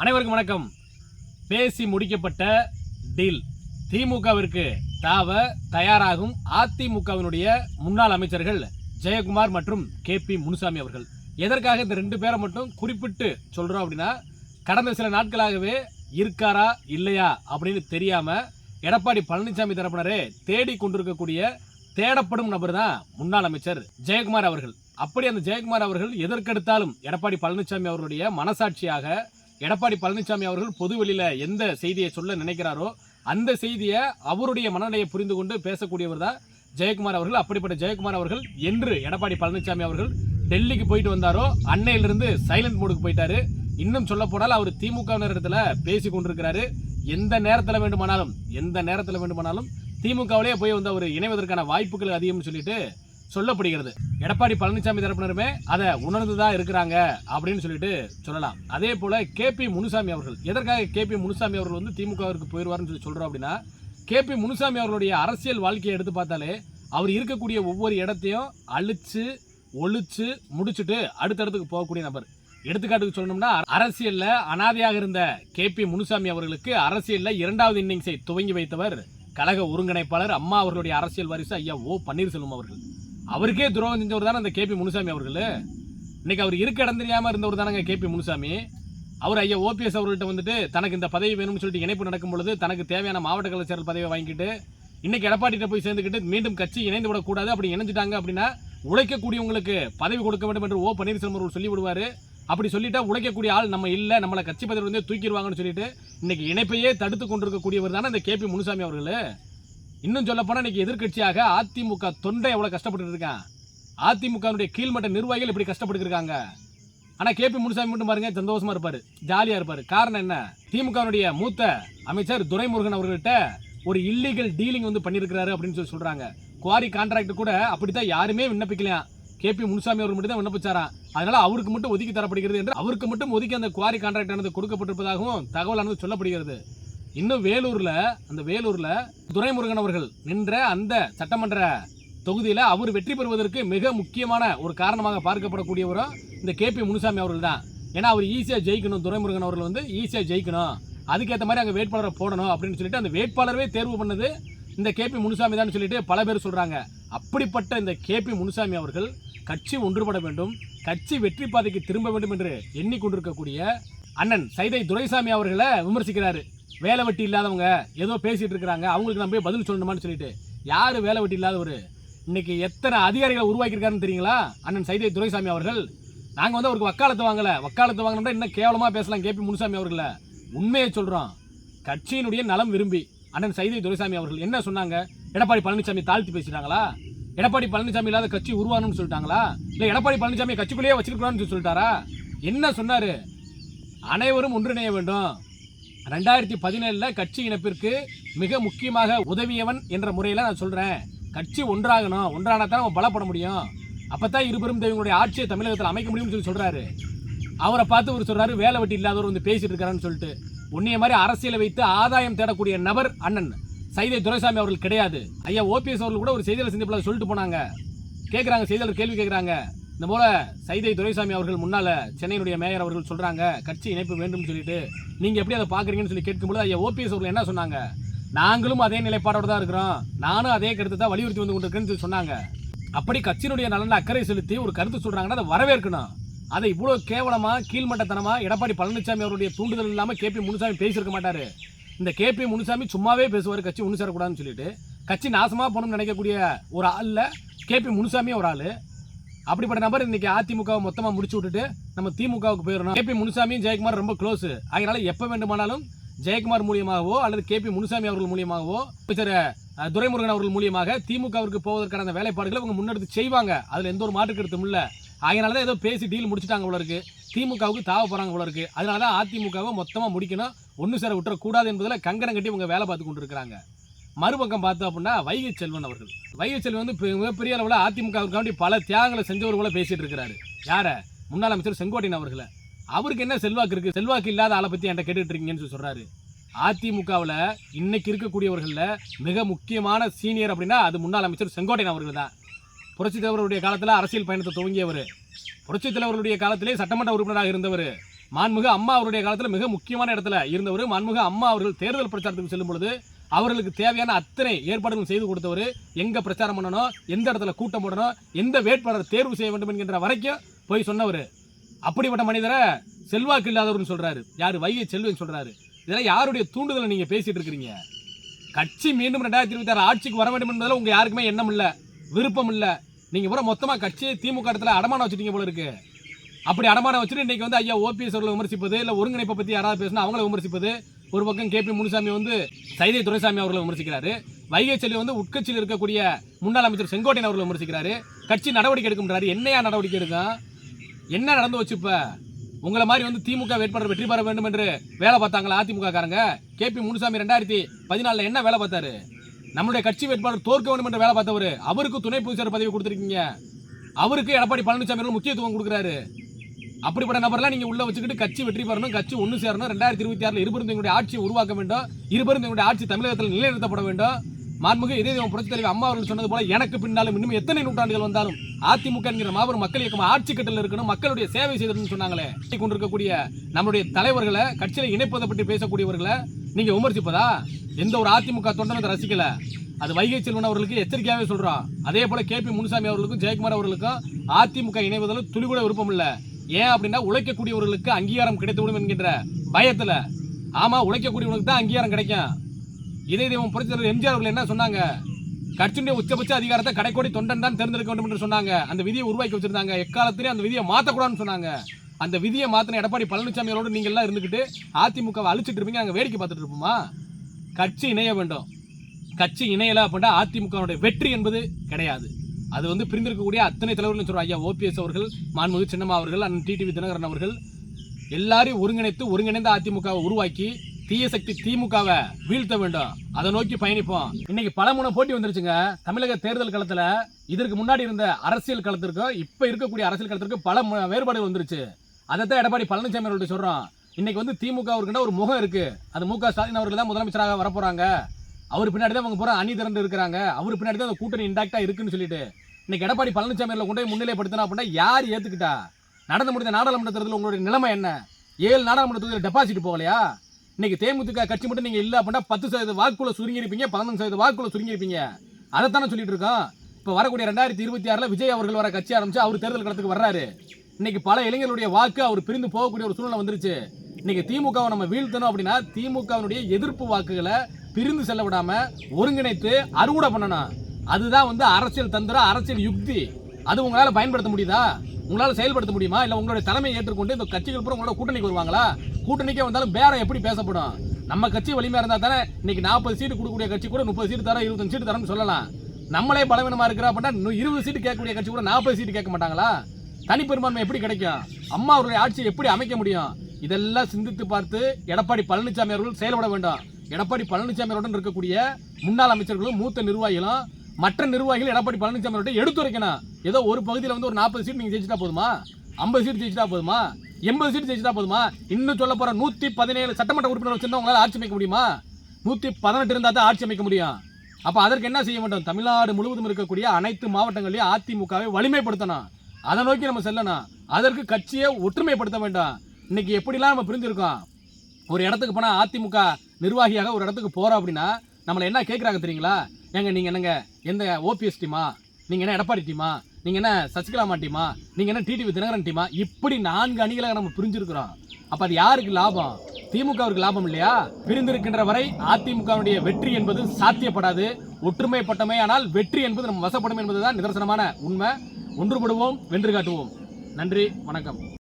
அனைவருக்கும் வணக்கம். பேசி முடிக்கப்பட்ட டீல் திமுகவிற்கு தாவ தயாராகும் அதிமுகவினுடைய முன்னாள் அமைச்சர்கள் ஜெயக்குமார் மற்றும் கே பி முனுசாமி அவர்கள். எதற்காக இந்த ரெண்டு பேரை மட்டும் குறிப்பிட்டு சொல்கிறோம் அப்படின்னா கடந்த சில நாட்களாகவே இருக்காரா இல்லையா அப்படின்னு தெரியாமல் எடப்பாடி பழனிசாமி தரப்பினரே தேடி கொண்டிருக்கக்கூடிய தேடப்படும் நபர் தான் முன்னாள் அமைச்சர் ஜெயக்குமார் அவர்கள். அப்படி அந்த ஜெயக்குமார் அவர்கள் எதற்கெடுத்தாலும் எடப்பாடி பழனிசாமி அவர்களுடைய மனசாட்சியாக எடப்பாடி பழனிசாமி அவர்கள் பொதுவெளியில் எந்த செய்தியை சொல்ல நினைக்கிறாரோ அந்த செய்தியை அவருடைய மனநிலையை புரிந்து கொண்டு பேசக்கூடியவர் தான் ஜெயக்குமார் அவர்கள். அப்படிப்பட்ட ஜெயக்குமார் அவர்கள் என்று எடப்பாடி பழனிசாமி அவர்கள் டெல்லிக்கு போயிட்டு வந்தாரோ அன்னையிலிருந்து சைலண்ட் மோடுக்கு போயிட்டாரு. இன்னும் சொல்ல போனால் அவர் திமுக நேரத்தில் பேசி கொண்டிருக்கிறாரு. எந்த நேரத்தில் வேண்டுமானாலும் எந்த நேரத்தில் வேண்டுமானாலும் திமுகவிலேயே போய் வந்து அவர் இணைவதற்கான வாய்ப்புகள் அதிகம்னு சொல்லிட்டு சொல்லப்படுகிறது. எடப்பாடி பழனிசாமி தரப்பினருமே அதை உணர்ந்துதான் இருக்கிறாங்க அப்படின்னு சொல்லிட்டு சொல்லலாம். அதே போல கே பி முனுசாமி அவர்கள் எதற்காக கே பி முனுசாமி அவர்கள் வந்து திமுகவிற்கு போயிடுவார்னு சொல்லி சொல்றோம் அப்படின்னா கே பி முனுசாமி அவர்களுடைய அரசியல் வாழ்க்கையை எடுத்து பார்த்தாலே அவர் இருக்கக்கூடிய ஒவ்வொரு இடத்தையும் அழிச்சு ஒழிச்சு முடிச்சுட்டு அடுத்தடுத்துக்கு போகக்கூடிய நபர். எடுத்துக்காட்டுக்கு சொல்லணும்னா அரசியல்ல அனாதையாக இருந்த கே பி முனுசாமி அவர்களுக்கு அரசியல்ல இரண்டாவது இன்னிங்ஸை துவங்கி வைத்தவர் கழக ஒருங்கிணைப்பாளர் அம்மா அவர்களுடைய அரசியல் வாரிசு ஐயா ஓ பன்னீர்செல்வம் அவர்கள். அவருக்கே துரோகம் செஞ்சவர் தானே அந்த கேபி முனுசாமி அவர்கள்? இன்னைக்கு அவர் இருக்க இடம் தெரியாமல் இருந்தவர் தானங்க கேபி முனுசாமி. அவர் ஐயா ஓபிஎஸ் அவர்கள்ட்ட வந்துட்டு தனக்கு இந்த பதவி வேணும்னு சொல்லிட்டு இணைப்பு நடக்கும் பொழுது தனக்கு தேவையான மாவட்ட கலைச்சர் பதவியை வாங்கிட்டு இன்னைக்கு எடப்பாடிட்ட போய் சேர்ந்துக்கிட்டு மீண்டும் கட்சி இணைந்து விடக்கூடாது அப்படி இணைஞ்சிட்டாங்க அப்படின்னா உழைக்கக்கூடியவங்களுக்கு பதவி கொடுக்க வேண்டும் என்று ஓ. பன்னீர்செல்வம் அவர்கள் சொல்லி விடுவார். அப்படி சொல்லிட்டா உழைக்கக்கூடிய ஆள் நம்ம இல்லை நம்மளை கட்சி பதவி வந்து தூக்கிடுவாங்கன்னு சொல்லிட்டு இன்னைக்கு இணைப்பையே தடுத்து கொண்டிருக்கக்கூடியவர் தானே இந்த கே பி முனுசாமி அவர்கள்? இன்னும் சொல்ல போனால் இன்னைக்கு எதிர்க்கட்சியாக அதிமுக தொண்டை எவ்வளோ கஷ்டப்பட்டு இருக்கான்? அதிமுகவுடைய கீழ்மட்ட நிர்வாகிகள் இப்படி கஷ்டப்பட்டு இருக்காங்க. ஆனா கே. பி. முனுசாமி மட்டும் பாருங்க சந்தோஷமா இருப்பார் ஜாலியாக இருப்பார். காரணம் என்ன? திமுகவுடைய மூத்த அமைச்சர் துரைமுருகன் அவர்கள்ட்ட ஒரு இல்லீகல் டீலிங் வந்து பண்ணியிருக்கிறாரு அப்படின்னு சொல்லி சொல்கிறாங்க குவாரி கான்ட்ராக்ட் கூட அப்படித்தான் யாருமே விண்ணப்பிக்கலையா கே. பி. முனுசாமி அவர் மட்டும் தான் விண்ணப்பிச்சாராம். அதனால அவருக்கு மட்டும் ஒதுக்கி தரப்படுகிறது என்று அவருக்கு மட்டும் ஒதுக்கி அந்த குவாரி கான்ட்ராக்ட் ஆனது கொடுக்கப்பட்டிருப்பதாகவும் தகவலானது சொல்லப்படுகிறது. இன்னும் வேலூரில் அந்த வேலூரில் துரைமுருகன் அவர்கள் நின்ற அந்த சட்டமன்ற தொகுதியில் அவர் வெற்றி பெறுவதற்கு மிக முக்கியமான ஒரு காரணமாக பார்க்கப்படக்கூடியவரும் இந்த கே பி முனுசாமி அவர்கள் தான். ஏன்னா அவர் ஈஸியாக ஜெயிக்கணும். துரைமுருகன் அவர்கள் வந்து ஈஸியாக ஜெயிக்கணும். அதுக்கேற்ற மாதிரி அங்கே வேட்பாளரை போடணும் அப்படின்னு சொல்லிட்டு அந்த வேட்பாளரவே தேர்வு பண்ணது இந்த கே பி முனுசாமி தான் சொல்லிட்டு பல பேர் சொல்கிறாங்க அப்படிப்பட்ட இந்த கே பி முனுசாமி அவர்கள் கட்சி ஒன்றுபட வேண்டும். கட்சி வெற்றி பாதைக்கு திரும்ப வேண்டும் என்று எண்ணிக்கொண்டிருக்கக்கூடிய அண்ணன் சைதை துரைசாமி அவர்களை விமர்சிக்கிறாரு. வேலை வெட்டி இல்லாதவங்க ஏதோ பேசிகிட்டு இருக்கிறாங்க. அவங்களுக்கு நம்ம போய் பதில் சொல்லணுமான்னு சொல்லிட்டு. யார் வேலை வெட்டி இல்லாதவர்? இன்னைக்கு எத்தனை அதிகாரிகளை உருவாக்கியிருக்காருன்னு தெரியுங்களா? அண்ணன் சைதை துரைசாமி அவர்கள். நாங்கள் வந்து அவருக்கு வக்காலத்து வாங்கலை. வக்காலத்து வாங்கினோம்னா இன்னும் கேவலமாக பேசலாம் கேபி முனுசாமி அவர்களை உண்மையை சொல்கிறோம் கட்சியினுடைய நலம் விரும்பி அண்ணன் சைதை துரைசாமி அவர்கள் என்ன சொன்னாங்க? எடப்பாடி பழனிசாமி தாழ்த்தி பேசிட்டாங்களா எடப்பாடி பழனிசாமி இல்லாத கட்சி உருவானு சொல்லிட்டாங்களா? இல்லை எடப்பாடி பழனிசாமி கட்சிக்குள்ளேயே வச்சிருக்கிறான்னு சொல்லிட்டாரா? என்ன சொன்னார்? அனைவரும் ஒன்றிணைய வேண்டும். ரெண்டாயிரத்தி பதினேழில் கட்சி இணைப்பிற்கு மிக முக்கியமாக உதவியவன் என்ற முறையில் நான் சொல்கிறேன் கட்சி ஒன்றாகணும். ஒன்றானா தான் நம்ம பலப்பட முடியும். அப்போ தான் இருபெரும் தெய்வங்களுடைய ஆட்சியை தமிழகத்தில் அமைக்க முடியும்னு சொல்லி சொல்கிறாரு அவரை பார்த்து ஒரு சொல்கிறாரு வேலை வெட்டி இல்லாதவர் வந்து பேசிட்டு இருக்காருன்னு சொல்லிட்டு. உன்னைய மாதிரி அரசியலை வைத்து ஆதாயம் தேடக்கூடிய நபர் அண்ணன் சைதை துரைசாமி அவர்கள் கிடையாது. ஐயா ஓபிஎஸ் அவர்கள் கூட ஒரு செய்தியாளர் சந்திப்பில் சொல்லிட்டு போனாங்க. கேட்குறாங்க செய்தியாளர் கேள்வி கேட்குறாங்க இந்த போல சைதை துரைசாமி அவர்கள் முன்னால் சென்னையினுடைய மேயர் அவர்கள் சொல்கிறாங்க கட்சி இணைப்பு வேண்டும்னு சொல்லிட்டு. நீங்கள் எப்படி அதை பார்க்குறீங்கன்னு சொல்லி கேட்கும்போது ஐயா ஓபிஎஸ் அவர்கள் என்ன சொன்னாங்க? நாங்களும் அதே நிலைப்பாடோடு தான் இருக்கிறோம். நானும் அதே கருத்து தான் வலியுறுத்தி வந்து கொண்டிருக்கேன்னு சொல்லி சொன்னாங்க. அப்படி கட்சியினுடைய நலன் அக்கறை செலுத்தி ஒரு கருத்து சொல்கிறாங்கன்னா அதை வரவேற்கணும். அதை இவ்வளோ கேவலமாக கீழ்மட்டத்தனமாக எடப்பாடி பழனிசாமி அவருடைய தூண்டுதல் இல்லாமல் கே பி முனுசாமி பேசியிருக்க மாட்டார். இந்த கே பி முனுசாமி சும்மாவே பேசுவார் கட்சி ஒன்று சேரக்கூடாதுன்னு சொல்லிட்டு. கட்சி நாசமாக போகணும்னு நினைக்கக்கூடிய ஒரு ஆளில் கே பி முனுசாமி ஒரு ஆள். அப்படிப்பட்ட நபர் இன்னைக்கு அதிமுகவை மொத்தமாக முடிச்சு விட்டுட்டு நம்ம திமுகவுக்கு போயிடணும். கே பி முனுசாமியும் ஜெயக்குமார் ரொம்ப க்ளோஸ் அதனால எப்போ வேண்டுமானாலும் ஜெயக்குமார் மூலியமாகவோ அல்லது கே பி முனுசாமி அவர்கள் மூலியமாகவோ அமைச்சர் துரைமுருகன் அவர்கள் மூலியமாக திமுகவிற்கு போவதற்கான அந்த வேலைப்பாடுகளை அவங்க முன்னெடுத்து செய்வாங்க. அதில் எந்த ஒரு மாற்று கருத்தும் இல்லை. அதனால தான் ஏதோ பேசி டீல் முடிச்சிட்டாங்க போல இருக்கு. திமுகவுக்கு தாவ போகிறாங்க போல இருக்கு. அதனால தான் அதிமுகவை மொத்தமாக முடிக்கணும். ஒன்று சேர விட்டுறக்கூடாது என்பதில் கங்கணம் கட்டி இவங்க வேலை பார்த்து கொண்டு இருக்கிறாங்க மறுபக்கம் பார்த்தோம் அப்படின்னா வைகை செல்வன் அவர்கள். வைகை செல்வன் வந்து மிகப்பெரிய அளவில் அதிமுகவுக்காண்டி பல தியாகங்களை செஞ்சவர் கூட பேசிட்டு இருக்கிறாரு. யார? முன்னாள் அமைச்சர் செங்கோட்டையன் அவர்களை. அவருக்கு என்ன செல்வாக்கு இருக்கு? செல்வாக்கு இல்லாத ஆளை பற்றி என்கிட்ட கேட்டுட்டு இருக்கீங்கன்னு சொல்லி சொல்றாரு. அதிமுகவில் இன்னைக்கு இருக்கக்கூடியவர்களில் மிக முக்கியமான சீனியர் அப்படின்னா அது முன்னாள் அமைச்சர் செங்கோட்டையன் அவர்கள் தான். புரட்சித் தலைவருடைய காலத்தில் அரசியல் பயணத்தை துவங்கியவர். புரட்சித் தலைவர்களுடைய காலத்திலே சட்டமன்ற உறுப்பினராக இருந்தவர். மாண்புமிகு அம்மா அவருடைய காலத்தில் மிக முக்கியமான இடத்துல இருந்தவர். மாண்புமிகு அம்மா அவர்கள் தேர்தல் பிரச்சாரத்துக்கு செல்லும் பொழுது அவர்களுக்கு தேவையான அத்தனை ஏற்பாடுகளும் செய்து கொடுத்தவர். எங்கே பிரச்சாரம் பண்ணணும் எந்த இடத்துல கூட்டம் போடணும் எந்த வேட்பாளர் தேர்வு செய்ய வேண்டும் என்கின்ற வரைக்கும் போய் சொன்னவர். அப்படிப்பட்ட மனிதரை செல்வாக்கு இல்லாதவர்னு சொல்கிறாரு யார்? வைகை செல்வன் சொல்கிறாரு இதெல்லாம் யாருடைய தூண்டுதலை நீங்கள் பேசிகிட்டு இருக்கிறீங்க? கட்சி மீண்டும் ரெண்டாயிரத்தி இருபத்தி ஆறு ஆட்சிக்கு வர வேண்டும் என்பதில் உங்கள் யாருக்குமே எண்ணம் இல்லை விருப்பம் இல்லை. நீங்கள் பூரா மொத்தமாக கட்சியை திமுக இடத்துல அடமானம் வச்சுட்டீங்க போல இருக்கு. அப்படி அடமானம் வச்சுட்டு இன்றைக்கி வந்து ஐயா ஓபிஎஸ் அவர்களை விமர்சிப்பது இல்லை ஒருங்கிணைப்பை பற்றி யாராவது பேசினா அவங்கள விமர்சிப்பது ஒரு பக்கம் கேபி முனுசாமி வந்து சைதை துரைசாமி அவர்களை விமர்சிக்கிறாரு. வைகை செல்வி வந்து உட்கட்சியில் இருக்கக்கூடிய முன்னாள் அமைச்சர் செங்கோட்டையன் அவர்களை விமர்சிக்கிறாரு. கட்சி நடவடிக்கை எடுக்கின்றாரு என்னையா நடவடிக்கை எடுக்கும் என்ன நடந்து வச்சு இப்போ உங்களை மாதிரி வந்து திமுக வேட்பாளர் வெற்றி பெற வேண்டும் என்று வேலை பார்த்தாங்களா அதிமுக காரங்க கேபி முனுசாமி ரெண்டாயிரத்தி பதினாலில் என்ன வேலை பார்த்தாரு? நம்மளுடைய கட்சி வேட்பாளர் தோற்க வேண்டும் என்று வேலை பார்த்தவர். அவருக்கு துணை பொதுச்செயலர் பதவி கொடுத்துருக்கீங்க. அவருக்கு எடப்பாடி பழனிசாமி முக்கியத்துவம் கொடுக்குறாரு. அப்படிப்பட்ட நபர்லாம் நீங்க உள்ள வச்சுக்கிட்டு கட்சி வெற்றி பெறணும் கட்சி ஒன்று சேரணும் ரெண்டாயிரத்தி இருபத்தி ஆறுல இருபெரும் எங்களுடைய ஆட்சியை உருவாக்க வேண்டும் இருபெரும் எங்களுடைய ஆட்சி தமிழகத்தில் நிலைநிறுத்தப்பட வேண்டும். மாண்புமிகு இதே புரட்சி தலைவர் அம்மா அவர்கள் சொன்னது போல எனக்கு பின்னாலும் இன்னும் எத்தனை நூற்றாண்டுகள் வந்தாலும் அதிமுக என்கிற மாபெரும் மக்கள் இயக்கம் ஆட்சி கட்டில் இருக்கணும் மக்களுடைய சேவை செய்யணும்னு சொன்னாங்களே. கொண்டிருக்கக்கூடிய நம்முடைய தலைவர்களை கட்சியில இணைப்பதை பற்றி பேசக்கூடியவர்களை நீங்க விமர்சிப்பதா? எந்த ஒரு அதிமுக தொண்டனும் அதை ரசிக்கல. அது வைகை செல்வன் அவர்களுக்கு எச்சரிக்கையாகவே சொல்றோம். அதே போல கே பி முனுசாமி அவர்களுக்கும் ஜெயக்குமார் அவர்களுக்கும் அதிமுக இணைவதில் துளி கூட விருப்பம் இல்லை. ஏன் அப்படின்னா உழைக்கக்கூடியவர்களுக்கு அங்கீகாரம் கிடைத்துவிடும் என்கின்ற பயத்தில். ஆமாம் உழைக்கக்கூடியவனுக்கு தான் அங்கீகாரம் கிடைக்கும். இதே தெய்வம் புரட்சி தலைவர் எம்ஜிஆர் அவர்கள் என்ன சொன்னாங்க? கட்சியுடைய உச்சபட்ச அதிகாரத்தை கடைக்கோடி தொண்டன் தான் தேர்ந்தெடுக்க வேண்டும் என்று சொன்னாங்க. அந்த விதியை உருவாக்கி வச்சிருந்தாங்க. எக்காலத்திலே அந்த விதியை மாற்றக்கூடாதுன்னு சொன்னாங்க. அந்த விதியை மாற்றின எடப்பாடி பழனிசாமி அவரோடு நீங்க எல்லாம் அதிமுகவை அழிச்சிட்டு இருப்பீங்க நாங்க வேடிக்கை பார்த்துட்டு இருப்போமா? கட்சி இணைய வேண்டும். கட்சி இணையலை அப்படின்னா அதிமுகவுடைய வெற்றி என்பது கிடையாது. அது வந்து பிரிந்திருக்கக்கூடிய அத்தனை தலைவர்கள் சொல்கிறோம் ஐயா ஓபிஎஸ் அவர்கள் மான்முகு சின்னம்மா அவர்கள் அண்ணன் டிடிவி தினகரன் அவர்கள். எல்லாரையும் ஒருங்கிணைத்து ஒருங்கிணைந்த அதிமுகவை உருவாக்கி தீய சக்தி திமுகவை வீழ்த்த வேண்டும். அதை நோக்கி பயணிப்போம். இன்னைக்கு பல மூணு போட்டி வந்துருச்சுங்க. தமிழக தேர்தல் களத்துல இதற்கு முன்னாடி இருந்த அரசியல் களத்திற்கும் இப்ப இருக்கக்கூடிய அரசியல் களத்திற்கும் பல வேறுபாடுகள் வந்துருச்சு. அதை தான் எடப்பாடி பழனிசாமி அவர்கள்ட்ட சொல்றோம். இன்னைக்கு வந்து திமுக அவர்கிட்ட ஒரு முகம் இருக்கு. அது மு க ஸ்டாலின் அவர்கள் தான் முதலமைச்சராக வரப்போறாங்க. அவர் பின்னாடி தான் அவங்க பூரா அணி திரண்டு இருக்கிறாங்க. அவர் பின்னாடி தான் அந்த கூட்டணி இன்டாக்டா இருக்குன்னு சொல்லிட்டு. இன்னைக்கு எடப்பாடி பழனிசாமியில் கொண்டு போய் முன்னிலைப்படுத்தினா அப்படின்னா யார் ஏத்துக்கிட்டா? நடந்து முடிந்த நாடாளுமன்ற தேர்தலில் உங்களுடைய நிலைமை என்ன? ஏழு நாடாளுமன்ற தொகுதியில் டெபாசிட் போகலையா? இன்னைக்கு தேமுதிக கட்சி மட்டும் நீங்கள் இல்லை அப்படின்னா பத்து சதவீத வாக்குள்ள சுருங்கி இருப்பீங்க பதினஞ்சு சதவீத வாக்குள்ள சுருங்கியிருப்பீங்க. அதைத்தானே சொல்லிட்டு இருக்கோம். இப்போ வரக்கூடிய ரெண்டாயிரத்தி இருபத்தி ஆறில் விஜய் அவர்கள் வர கட்சி ஆரம்பிச்சு அவர் தேர்தல் களத்துக்கு வர்றாரு. இன்னைக்கு பல இளைஞர்களுடைய வாக்கு அவர் பிரிந்து போகக்கூடிய ஒரு சூழ்நிலை வந்துருச்சு. இன்னைக்கு திமுகவை நம்ம வீழ்த்தணும் அப்படின்னா திமுகவினுடைய எதிர்ப்பு வாக்குகளை பிரிந்து செல்ல விடாம ஒருங்கிணைத்து அறுவடை பண்ணணும். அதுதான் வந்து அரசியல் தந்திரம் அரசியல் யுக்தி. அது உங்களால் பயன்படுத்த முடியுதா? உங்களால் செயல்படுத்த முடியுமா? இல்லை உங்களுடைய தலைமையை ஏற்றுக்கொண்டு இந்த கட்சிகள் பூரா உங்களோட கூட்டணிக்கு வருவாங்களா? கூட்டணிக்கே வந்தாலும் பேரம் எப்படி பேசப்படும்? நம்ம கட்சி வலிமையாக இருந்தால் தானே இன்னைக்கு நாற்பது சீட்டு கொடுக்கக்கூடிய கட்சி கூட முப்பது சீட்டு தரோம் இருபத்தஞ்சு சீட்டு தரோம்னு சொல்லலாம். நம்மளே பலவீனமாக இருக்கிறா அப்படின்னா இன்னும் இருபது சீட்டு கேட்கக்கூடிய கட்சி கூட நாற்பது சீட்டு கேட்க மாட்டாங்களா? தனிப்பெரும்பான்மை எப்படி கிடைக்கும்? அம்மா அவருடைய ஆட்சியை எப்படி அமைக்க முடியும்? இதெல்லாம் சிந்தித்து பார்த்து எடப்பாடி பழனிசாமி அவர்கள் செயல்பட வேண்டும். எடப்பாடி பழனிசாமியாருடன் இருக்கக்கூடிய முன்னாள் அமைச்சர்களும் மூத்த நிர்வாகிகளும் மற்ற நிர்வாகிகள் எடப்பாடி பழனிசாமியோட எடுத்து எடுத்துரைக்கணும். ஏதோ ஒரு பகுதியில் வந்து ஒரு நாற்பது சீட் நீங்கள் ஜெயிச்சிட்டா போதுமா? ஐம்பது சீட் ஜெயிச்சிட்டா போதுமா? எண்பது சீட் ஜெயிச்சிட்டா போதுமா? இன்னும் சொல்ல போகிற நூற்றி பதினேழு சட்டமன்ற உறுப்பினர் வச்சிருந்தா உங்களால் ஆட்சி அமைக்க முடியுமா? நூற்றி பதினெட்டு இருந்தால் தான் ஆட்சி அமைக்க முடியும். அப்போ அதற்கு என்ன செய்ய வேண்டும்? தமிழ்நாடு முழுவதும் இருக்கக்கூடிய அனைத்து மாவட்டங்களையும் அதிமுகவை வலிமைப்படுத்தணும். அதை நோக்கி நம்ம செல்லணும். அதற்கு கட்சியை ஒற்றுமைப்படுத்த வேண்டும். இன்னைக்கு எப்படிலாம் நம்ம பிரிஞ்சிருக்கோம்? ஒரு இடத்துக்கு போனால் அதிமுக நிர்வாகியாக ஒரு இடத்துக்கு போகிறோம் அப்படின்னா நம்மளை என்ன கேட்குறாங்க தெரியுங்களா? ஏங்க நீங்கள் என்னங்க எந்த ஓபிஎஸ் டீமா? நீங்கள் என்ன எடப்பாடி டீமா? நீங்கள் என்ன சசிகலாமா டீமா? நீங்கள் என்ன டிடிவி தினகரன் டீமா? இப்படி நான்கு அணிகளாக நம்ம பிரிஞ்சிருக்கிறோம். அப்போ அது யாருக்கு லாபம்? திமுகவிற்கு லாபம் இல்லையா? பிரிந்திருக்கின்ற வரை அதிமுகவுடைய வெற்றி என்பது சாத்தியப்படாது. ஒற்றுமைப்பட்டமே ஆனால் வெற்றி என்பது நம்ம வசப்படும் என்பதுதான் நிதர்சனமான உண்மை. ஒன்றுபடுவோம் வென்று காட்டுவோம். நன்றி வணக்கம்.